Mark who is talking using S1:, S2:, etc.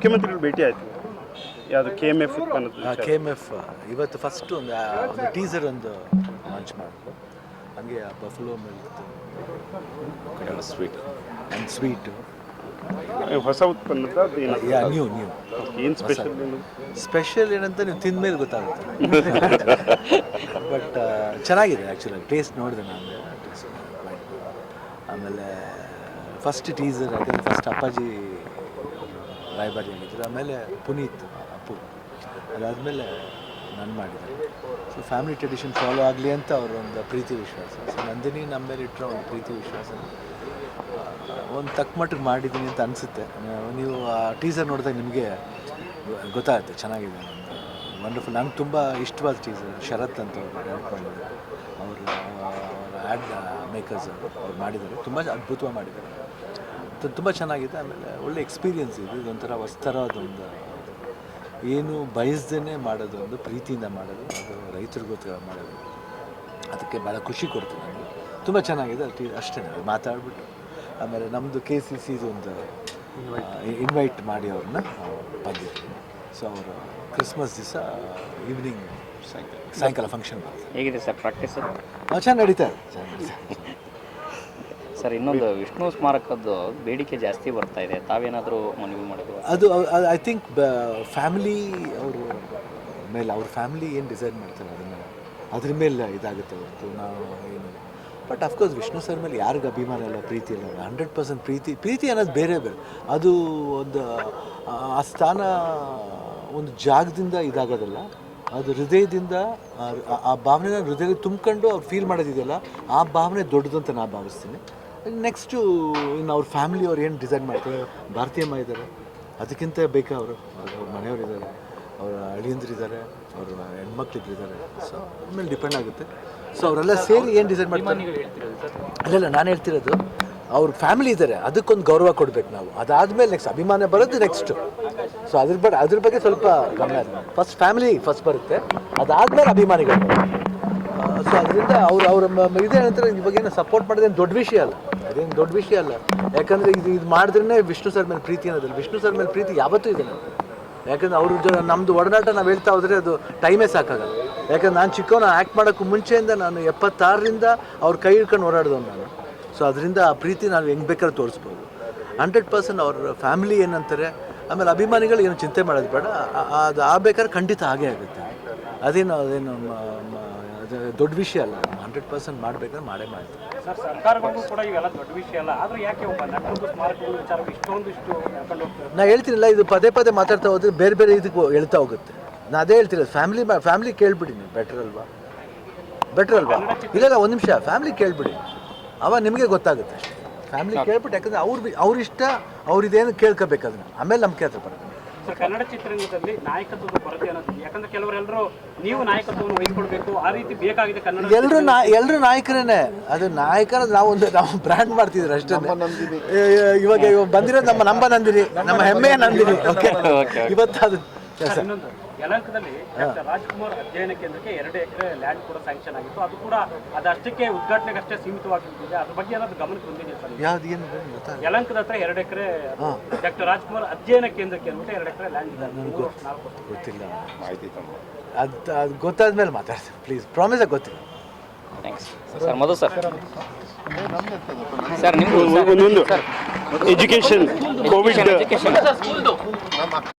S1: ಮುಖ್ಯಮಂತ್ರಿಗಳು ಭೇಟಿ ಆಯ್ತು. ಯಾವುದು K M F.
S2: K M F ಇವತ್ತು ಫಸ್ಟ್ ಒಂದು ಒಂದು ಟೀಸರ್ ಒಂದು ಲಾಂಚ್ ಮಾಡಿದ್ರು. ಹಂಗೆ buffalo milk sweet and sweet
S1: ಹೊಸ ಉತ್ಪನ್ನದ
S2: ಯಾ ನ್ಯೂ ನ್ಯೂ
S1: ಏನು ಸ್ಪೆಷಲ್
S2: ಸ್ಪೆಷಲ್ ಏನಂತ ನೀವು ತಿಂದ ಮೇಲೆ ಗೊತ್ತಾಗುತ್ತೆ ಬಟ್ ಚೆನ್ನಾಗಿದೆ ಆ್ಯಕ್ಚುಲಿ ಟೇಸ್ಟ್ ನೋಡಿದೆ ನಾನು. ಆಮೇಲೆ ಫಸ್ಟ್ ಟೀಸರ್ ಯಾಕಂದರೆ ಫಸ್ಟ್ ಅಪ್ಪಾಜಿ ರಾಯಬಾರಿ ಆಗಿದ್ರು ಆಮೇಲೆ ಪುನೀತ್ ಅಪ್ಪು. ಅದಾದಮೇಲೆ ನಾನು ಮಾಡಿದೆ ಸೊ ಫ್ಯಾಮಿಲಿ ಟ್ರೆಡಿಷನ್ ಫಾಲೋ ಆಗಲಿ ಅಂತ ಅವರು ಒಂದು ಪ್ರೀತಿ ವಿಶ್ವಾಸ. ಸೊ ನಂದಿನಿ ನಮ್ಮ ಮೇಲೆ ಇಟ್ಟರೆ ಒಂದು ಪ್ರೀತಿ ವಿಶ್ವಾಸ. ಒಂದು ತಕ್ಕ ಮಟ್ಟಿಗೆ ಮಾಡಿದ್ದೀನಿ ಅಂತ ಅನಿಸುತ್ತೆ. ನೀವು ಆ ಟೀಸರ್ ನೋಡಿದಾಗ ನಿಮಗೆ ಗೊತ್ತಾಗುತ್ತೆ ಚೆನ್ನಾಗಿದೆ ವಂಡರ್ಫುಲ್ ನಂಗೆ ತುಂಬ ಇಷ್ಟವಾದ ಟೀಸರ್ ಶರತ್ ಅಂತ ಅವರು ಅವರು ಆ್ಯಡ್ ಮೇಕರ್ಸ್ ಅವ್ರು ಮಾಡಿದ್ದಾರೆ. ತುಂಬ ಅದ್ಭುತವಾಗಿ ಮಾಡಿದ್ದಾರೆ. ತುಂಬ ಚೆನ್ನಾಗಿದೆ. ಆಮೇಲೆ ಒಳ್ಳೆ ಎಕ್ಸ್ಪೀರಿಯೆನ್ಸ್ ಇದೆ. ಇದೊಂಥರ ವಸ್ತರ ಅದೊಂದು ಏನು ಬಯಸ್ದೇ ಮಾಡೋದು ಒಂದು ಪ್ರೀತಿಯಿಂದ ಮಾಡೋದು ಅದು ರೈತರಿಗೋಸ್ಕರ ಮಾಡೋದು. ಅದಕ್ಕೆ ಭಾಳ ಖುಷಿ ಕೊಡ್ತೀನಿ ನನಗೆ ತುಂಬ ಚೆನ್ನಾಗಿದೆ. ಅಲ್ಲಿ ಅಷ್ಟೇ ಮಾತಾಡ್ಬಿಟ್ಟು. ಆಮೇಲೆ ನಮ್ಮದು ಕೆ ಸಿ ಸಿದು ಒಂದು ಇನ್ವೈಟ್ ಮಾಡಿ ಅವ್ರನ್ನ ಬಂದಿರ್ತೀನಿ ಸೊ ಅವರು ಕ್ರಿಸ್ಮಸ್ ದಿವಸ ಈವ್ನಿಂಗ್ ಸಾಯಂಕಾಲ ಸಾಯಂಕಾಲ ಫಂಕ್ಷನ್ ಮಾಡ್ತಾರೆ.
S3: ಹೇಗಿದೆ ಸರ್ ಪ್ರಾಕ್ಟೀಸ್
S2: ಚೆನ್ನಾಗಿ ನಡೀತಾ ಇದೆ. ಚೆನ್ನಾಗಿ.
S3: ಸರ್, ಇನ್ನೊಂದು ವಿಷ್ಣು ಸ್ಮಾರಕದ್ದು ಬೇಡಿಕೆ ಜಾಸ್ತಿ ಬರ್ತಾ ಇದೆ. ತಾವೇನಾದರೂ ಮನವಿ ಮಾಡಿದ್ರು?
S2: ಅದು ಐ ಥಿಂಕ್ ಫ್ಯಾಮಿಲಿ ಅವರು ಮೇಲೆ, ಅವ್ರ ಫ್ಯಾಮಿಲಿ ಏನು ಡಿಸೈಡ್ ಮಾಡ್ತಾರೆ ಅದನ್ನು? ಅದ್ರ ಮೇಲೆ ಇದಾಗುತ್ತೆ ಹೊರತು, ನಾವು ಏನು? ಬಟ್ ಅಫ್ಕೋರ್ಸ್ ವಿಷ್ಣು ಸರ್ ಮೇಲೆ ಯಾರಿಗೂ ಅಭಿಮಾನ ಇಲ್ಲ, ಪ್ರೀತಿ ಇಲ್ಲ. ಹಂಡ್ರೆಡ್ ಪರ್ಸೆಂಟ್ ಪ್ರೀತಿ ಪ್ರೀತಿ ಅನ್ನೋದು ಬೇರೆ ಬೇರೆ. ಅದು ಒಂದು, ಆ ಸ್ಥಾನ ಒಂದು ಜಾಗದಿಂದ ಇದಾಗೋದಲ್ಲ. ಅದು ಹೃದಯದಿಂದ, ಆ- ಭಾವನೆನ ಹೃದಯದಲ್ಲಿ ತುಂಬ್ಕೊಂಡು ಅವ್ರು ಫೀಲ್ ಮಾಡೋದಿದೆಯಲ್ಲ, ಆ ಭಾವನೆ ದೊಡ್ಡದಂತ ನಾನು ಭಾವಿಸ್ತೀನಿ. ನೆಕ್ಸ್ಟು ಇನ್ನು ಅವ್ರ ಫ್ಯಾಮಿಲಿ ಅವ್ರು ಏನು ಡಿಸೈಡ್ ಮಾಡ್ತಾರೆ? ಭಾರತೀಯಮ್ಮ ಇದ್ದಾರೆ ಅದಕ್ಕಿಂತ ಬೇಕಾ ಅವರು? ಅವ್ರ ಮನೆಯವರು ಇದ್ದಾರೆ ಅವರ ಅಳಿಯಂದ್ರಿದ್ದಾರೆ ಅವ್ರ ಹೆಣ್ಮಕ್ಳಿದ್ದಾರೆ ಸೊ ಮೇಲೆ ಡಿಪೆಂಡ್ ಆಗುತ್ತೆ. ಸೊ ಅವರೆಲ್ಲ ಸೇರಿ ಏನು ಡಿಸೈಡ್ ಮಾಡ್ತಾರೆ? ಇಲ್ಲ ಇಲ್ಲ ನಾನು ಹೇಳ್ತಿರೋದು ಅವ್ರ ಫ್ಯಾಮಿಲಿ ಇದ್ದಾರೆ ಅದಕ್ಕೊಂದು ಗೌರವ ಕೊಡಬೇಕು ನಾವು. ಅದಾದಮೇಲೆ ನೆಕ್ಸ್ಟ್ ಅಭಿಮಾನ ಬರೋದು ನೆಕ್ಸ್ಟ್ ಸೊ ಅದ್ರ ಬಗ್ಗೆ ಅದ್ರ ಬಗ್ಗೆ ಸ್ವಲ್ಪ ಗಮನ ಫಸ್ಟ್ ಫ್ಯಾಮಿಲಿ ಫಸ್ಟ್ ಬರುತ್ತೆ. ಅದಾದಮೇಲೆ ಅಭಿಮಾನಿಗಳು ಸೊ ಅದರಿಂದ ಅವ್ರು ಅವ್ರ ಇದೇನಂತಾರೆ ಇವಾಗ ಏನು ಸಪೋರ್ಟ್ ಮಾಡೋದೇನು ದೊಡ್ಡ ವಿಷಯ ಅಲ್ಲ. ಅದೇನು ದೊಡ್ಡ ವಿಷಯ ಅಲ್ಲ. ಯಾಕಂದರೆ ಇದು ಇದು ಮಾಡಿದ್ರೇ ವಿಷ್ಣು ಸರ್ ಮೇಲೆ ಪ್ರೀತಿ ಅನ್ನೋದಿಲ್ಲ. ವಿಷ್ಣು ಸರ್ ಮೇಲೆ ಪ್ರೀತಿ ಯಾವತ್ತೂ ಇದೆ ನನಗೆ ಯಾಕಂದ್ರೆ ಅವ್ರ ಜೊ ನಮ್ಮದು ಒಡನಾಟ ನಾವು ಹೇಳ್ತಾ ಹೋದರೆ ಅದು ಟೈಮೇ ಸಾಕಾಗಲ್ಲ. ಯಾಕಂದ್ರೆ ನಾನು ಚಿಕ್ಕವನ ಆ್ಯಕ್ಟ್ ಮಾಡೋಕ್ಕೂ ಮುಂಚೆಯಿಂದ ನಾನು ಎಪ್ಪತ್ತಾರರಿಂದ ಅವ್ರ ಕೈ ಹಿಡ್ಕೊಂಡು ಓಡಾಡಿದವನು ನಾನು. ಸೊ ಅದರಿಂದ ಆ ಪ್ರೀತಿ ನಾವು ಹೆಂಗೆ ಬೇಕಾದ್ರೆ ತೋರಿಸ್ಬೋದು. ಹಂಡ್ರೆಡ್ ಪರ್ಸೆಂಟ್ ಅವ್ರ ಫ್ಯಾಮಿಲಿ ಏನಂತಾರೆ, ಆಮೇಲೆ ಅಭಿಮಾನಿಗಳು ಏನು ಚಿಂತೆ ಮಾಡೋದು ಬೇಡ. ಅದು ಆಗಬೇಕಾದ್ರೆ ಖಂಡಿತ ಆಗೇ ಆಗುತ್ತೆ. ಅದೇನು ಅದೇನು ದೊಡ್ಡ ವಿಷಯ ಅಲ್ಲ ಹಂಡ್ರೆಡ್ ಪರ್ಸೆಂಟ್ ಮಾಡಬೇಕಾದ್ರೆ ಮಾಡೇ ಮಾಡ್ತೀವಿ
S4: ಸರ್ ಸರ್ಕಾರಗಳಿಗೂ ಕೂಡ ಇವೆಲ್ಲ ದೊಡ್ಡ ವಿಷಯ ಅಲ್ಲ. ಆದರೂ ಯಾಕೆ ಒಬ್ಬ ನಟರದ್ದು ಸ್ಮಾರಕಗಳು ವಿಚಾರ ಇಷ್ಟೊಂದಿಷ್ಟು ಹೋಗ್ತಾರೆ
S2: ನಾ ಹೇಳ್ತೀನಿಲ್ಲ ಇದು ಪದೇ ಪದೇ ಮಾತಾಡ್ತಾ ಹೋದ್ರೆ ಬೇರೆ ಬೇರೆ ಇದಕ್ಕೆ ಹೇಳ್ತಾ ಹೋಗುತ್ತೆ. ನಾ ಅದೇ ಹೇಳ್ತಿರೋದು ಫ್ಯಾಮಿಲಿ ಫ್ಯಾಮಿಲಿ ಕೇಳ್ಬಿಡಿ ನೀವು ಬೆಟರ್ ಅಲ್ವಾ? ಬೆಟರ್ ಅಲ್ವಾ? ಇಲ್ಲ ಒಂದು ನಿಮಿಷ ಫ್ಯಾಮಿಲಿ ಕೇಳ್ಬಿಡಿ. ಅವ ನಿಮಗೆ ಗೊತ್ತಾಗುತ್ತೆ ಅಷ್ಟೇ. ಫ್ಯಾಮಿಲಿ ಕೇಳ್ಬಿಟ್ಟು ಯಾಕಂದ್ರೆ ಅವ್ರು ಅವ್ರ ಇಷ್ಟ ಅವ್ರು ಇದೇನು ಕೇಳ್ಕೋಬೇಕು ಅದನ್ನ. ಆಮೇಲೆ ನಮ್ಮ ಹತ್ರ ಬರುತ್ತೆ
S4: ಸರ್ ಕನ್ನಡ ಚಿತ್ರರಂಗದಲ್ಲಿ ನಾಯಕತ್ವದ ಕೊರತೆ ಅನ್ನೋದು. ಯಾಕಂದ್ರೆ ಕೆಲವರೆಲ್ಲರೂ ನೀವು ನಾಯಕತ್ವವನ್ನು ವಹಿಸ್ಕೊಳ್ಬೇಕು ಆ ರೀತಿ ಬೇಕಾಗಿದೆ ಕನ್ನಡ
S2: ಎಲ್ಲರೂ ನಾ ಎಲ್ಲರೂ ನಾಯಕರೇನೆ. ಅದು ನಾಯಕರ ನಾವೊಂದು ನಾವು ಬ್ರ್ಯಾಂಡ್ ಮಾಡ್ತಿದ್ರು ಅಷ್ಟೇ. ಇವಾಗ ಇವಾಗ ಬಂದಿರೋದು ನಮ್ಮ ನಂಬ ನಂದಿನಿ ನಮ್ಮ ಹೆಮ್ಮೆಯ ನಂದಿನಿ ಓಕೆ ಇವತ್ತು ಅದು
S4: ಸರ್, ಇನ್ನೊಂದು ಯಲಹಂಕದಲ್ಲಿ ಡಾಕ್ಟರ್ ರಾಜ್ಕುಮಾರ್ ಅಧ್ಯಯನ ಕೇಂದ್ರಕ್ಕೆ ಎರಡು ಎಕರೆ ಲ್ಯಾಂಡ್ ಕೂಡ ಸ್ಯಾಂಕ್ಷನ್ ಆಗಿತ್ತು. ಅದು ಕೂಡ ಅದಷ್ಟಕ್ಕೆ ಉದ್ಘಾಟನೆಗಷ್ಟೇ ಸೀಮಿತವಾಗಿರ್ತಿದೆ ಅದ್ರ ಬಗ್ಗೆ ಏನಾದ್ರು ಗಮನಕ್ಕೆ ಬಂದಿದೆ ಸರ್?
S2: ಯಾವ್ದು ಏನು
S4: ಯಲಹಂಕದ ಹತ್ರ ಎರಡು ಎಕರೆ ಡಾಕ್ಟರ್ ರಾಜ್ಕುಮಾರ್ ಅಧ್ಯಯನ ಕೇಂದ್ರಕ್ಕೆ ಅಂದ್ಬಿಟ್ಟು ಎರಡು ಎಕರೆ ಲ್ಯಾಂಡ್ ಇದೆ. ಗೊತ್ತಿಲ್ಲ. ಮಾಹಿತಿ ವರ್ಷ
S2: ಅದು ಗೊತ್ತಾದ ಗೊತ್ತಾದ್ಮೇಲೆ ಮಾತಾಡ್ತೀನಿ. ಪ್ಲೀಸ್ ಪ್ರಾಮಿಸ್ ಗೊತ್ತಿಲ್ಲ.
S3: Thanks sir Madhu sir. Sir ನಿಮ್ಮದು
S1: ಎಜುಕೇಶನ್ ಕೋವಿಡ್
S3: ಎಜುಕೇಶನ್